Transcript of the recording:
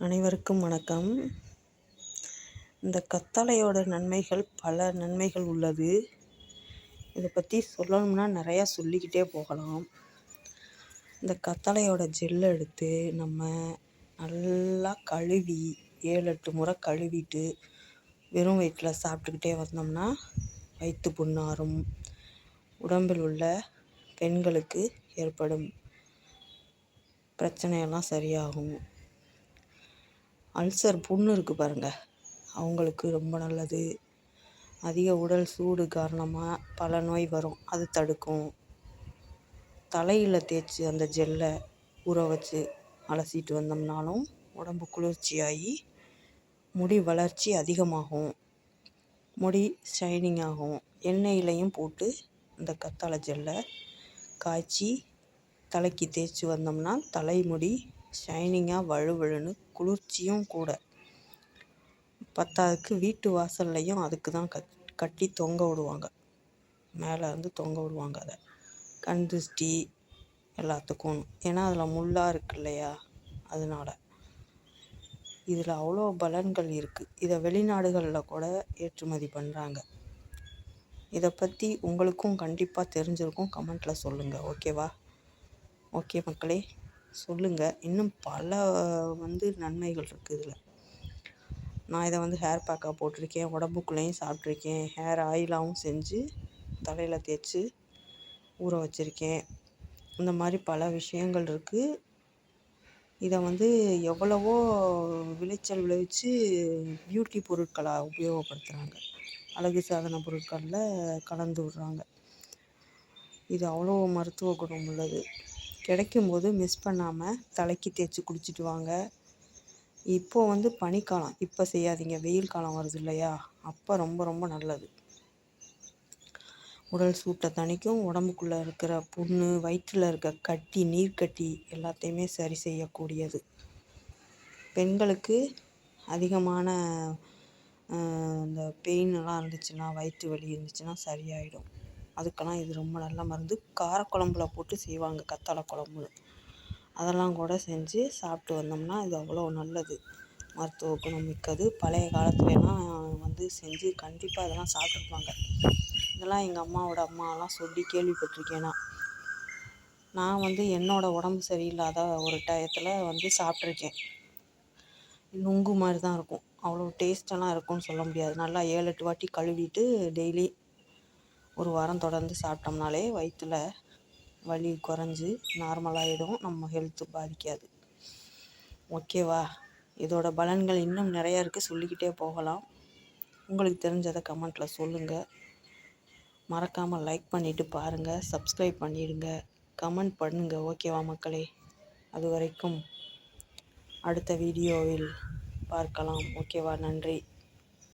அனைவருக்கும் வணக்கம். இந்த கத்தாழையோட நன்மைகள் பல நன்மைகள் உள்ளது. இதை பற்றி சொல்லணும்னா நிறையா சொல்லிக்கிட்டே போகலாம். இந்த கத்தாழையோட ஜெல்லை எடுத்து நம்ம நல்லா கழுவி ஏழு எட்டு முறை கழுவிட்டு வெறும் வயிற்றில் சாப்பிட்டுக்கிட்டே வந்தோம்னா வயிற்று புண்ணாறும் உடம்பில் உள்ள பெண்களுக்கு ஏற்படும் பிரச்சனையெல்லாம் சரியாகும். அல்சர் புண்ணு இருக்குது பாருங்கள் அவங்களுக்கு ரொம்ப நல்லது. அதிக உடல் சூடு காரணமாக பல நோய் வரும். அது தடுக்கும். தலையில் தேய்ச்சி அந்த ஜெல்லை ஊற வச்சு அலசிட்டு வந்தோம்னாலும் உடம்பு குளிர்ச்சியாகி முடி வளர்ச்சி அதிகமாகும். முடி ஷைனிங் ஆகும். எண்ணெயிலையும் போட்டு இந்த கத்தாழை ஜெல்லை காய்ச்சி தலைக்கு தேய்ச்சி வந்தோம்னா தலைமுடி ஷைனிங்காக வழுவழுன்னு குளிர்ச்சியும் கூட. பத்தாவதுக்கு வீட்டு வாசல்லையும் அதுக்கு தான் கட் கட்டி தொங்க விடுவாங்க. மேலே வந்து தொங்க விடுவாங்க அதை. கண் திருஷ்டி எல்லாத்துக்கும். ஏன்னா அதில் முள்ளாக இருக்கு இல்லையா அதனால. இதில் அவ்வளோ பலன்கள் இருக்குது இதை வெளிநாடுகளில் கூட ஏற்றுமதி பண்ணுறாங்க இதை பற்றி உங்களுக்கும் கண்டிப்பாக தெரிஞ்சிருக்கும். கமெண்ட்டில் சொல்லுங்கள் ஓகேவா? ஓகே மக்களே. சொல்லுங்கள் இன்னும் பல வந்து நன்மைகள் இருக்குது இதில். நான் இதை வந்து ஹேர் பேக்காக போட்டிருக்கேன். உடம்புக்குள்ளேயும் சாப்பிட்ருக்கேன் ஹேர் ஆயிலாகவும் செஞ்சு தலையில் தேய்ச்சி ஊற வச்சுருக்கேன். இந்த மாதிரி பல விஷயங்கள் இருக்குது இதை வந்து எவ்வளவோ விளைச்சல் விளைவிச்சு பியூட்டி பொருட்களாக உபயோகப்படுத்துகிறாங்க அழகு சாதன பொருட்களில் கலந்து விடுறாங்க. இது அவ்வளோ மருத்துவ குணம் உள்ளது. கிடைக்கும்போது மிஸ் பண்ணாமல் தலைக்கு தேய்ச்சி குளிச்சுட்டு வாங்க. இப்போது வந்து பனிக்காலம் இப்போ செய்யாதீங்க. வெயில் காலம் வருது இல்லையா? அப்போ ரொம்ப ரொம்ப நல்லது. உடல் சூட்டை தணிக்கும். உடம்புக்குள்ளே இருக்கிற புண்ணு வயிற்றில் இருக்க கட்டி நீர்க்கட்டி எல்லாத்தையுமே சரி செய்யக்கூடியது. பெண்களுக்கு அதிகமான இந்த பெயின் எல்லாம் இருந்துச்சுன்னா வயிற்று வலி இருந்துச்சுன்னா சரியாயிடும். அதுக்கெல்லாம் இது ரொம்ப நல்ல மருந்து. காரக்குழம்புல போட்டு செய்வாங்க கத்தாழை குழம்பு. அதெல்லாம் கூட செஞ்சு சாப்பிட்டு வந்தோம்னா இது அவ்வளோ நல்லது. மருத்துவ குணம் மிக்கது. பழைய காலத்துலலாம் வந்து செஞ்சு கண்டிப்பாக இதெல்லாம் சாப்பிட்ருப்பாங்க இதெல்லாம் எங்கள் அம்மாவோட அம்மாலாம் சொல்லி கேள்விப்பட்டிருக்கேன் நான். நான் வந்து என்னோடய உடம்பு சரியில்லாத ஒரு டயத்தில் வந்து சாப்பிட்ருக்கேன் நுங்கு மாதிரி தான் இருக்கும். அவ்வளோ டேஸ்ட்டெல்லாம் இருக்கும்னு சொல்ல முடியாது. நல்லா ஏழு எட்டு வாட்டி கழுவிட்டு டெய்லி ஒரு வாரம் தொடர்ந்து சாப்பிட்டோம்னாலே வயிற்றில் வலி குறைஞ்சி நார்மலாகிடும் நம்ம ஹெல்த்து பாதிக்காது. ஓகேவா இதோட பலன்கள் இன்னும் நிறையா இருக்குது சொல்லிக்கிட்டே போகலாம். உங்களுக்கு தெரிஞ்சதை கமெண்ட்டில் சொல்லுங்கள் மறக்காமல் லைக் பண்ணிவிட்டு பாருங்கள் சப்ஸ்கிரைப் பண்ணிவிடுங்க கமெண்ட் பண்ணுங்கள் ஓகேவா மக்களே? அது வரைக்கும் அடுத்த வீடியோவில் பார்க்கலாம். ஓகேவா நன்றி.